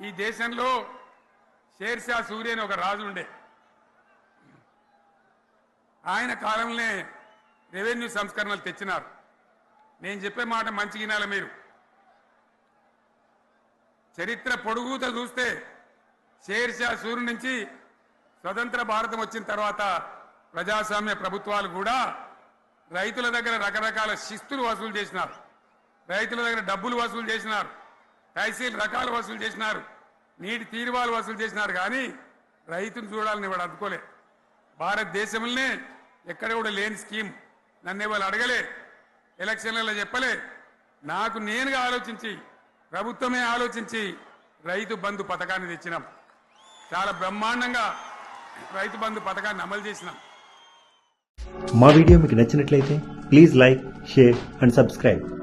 ఈ దేశంలో షేర్షా సూర్య అని ఒక రాజు ఉండే. ఆయన కాలంలోనే రెవెన్యూ సంస్కరణలు తెచ్చినారు. నేను చెప్పే మాట మంచి వినాలి మీరు. చరిత్ర పొడుగుత చూస్తే షేర్షా సూర్యు నుంచి స్వతంత్ర భారతం వచ్చిన తర్వాత ప్రజాస్వామ్య ప్రభుత్వాలు కూడా రైతుల దగ్గర రకరకాల శిస్తులు వసూలు చేసినారు. రైతుల దగ్గర డబ్బులు వసూలు చేసినారు. తహసీల్ రకాలు వసూలు చేసినారు. నీటి తీరువాలు వసూలు చేసినారు కానీ రైతును చూడాలని వాడు అందుకోలే. భారతదేశంలోనే ఎక్కడ కూడా లేని స్కీమ్. నన్ను వాళ్ళు అడగలే ఎలక్షన్లలో చెప్పలే. నాకు నేనుగా ఆలోచించి ప్రభుత్వమే ఆలోచించి రైతు బంధు పథకాన్ని తెచ్చినాం. చాలా బ్రహ్మాండంగా రైతు బంధు పథకాన్ని అమలు చేసినాం. మా వీడియో మీకు నచ్చినట్లయితే please like share and subscribe.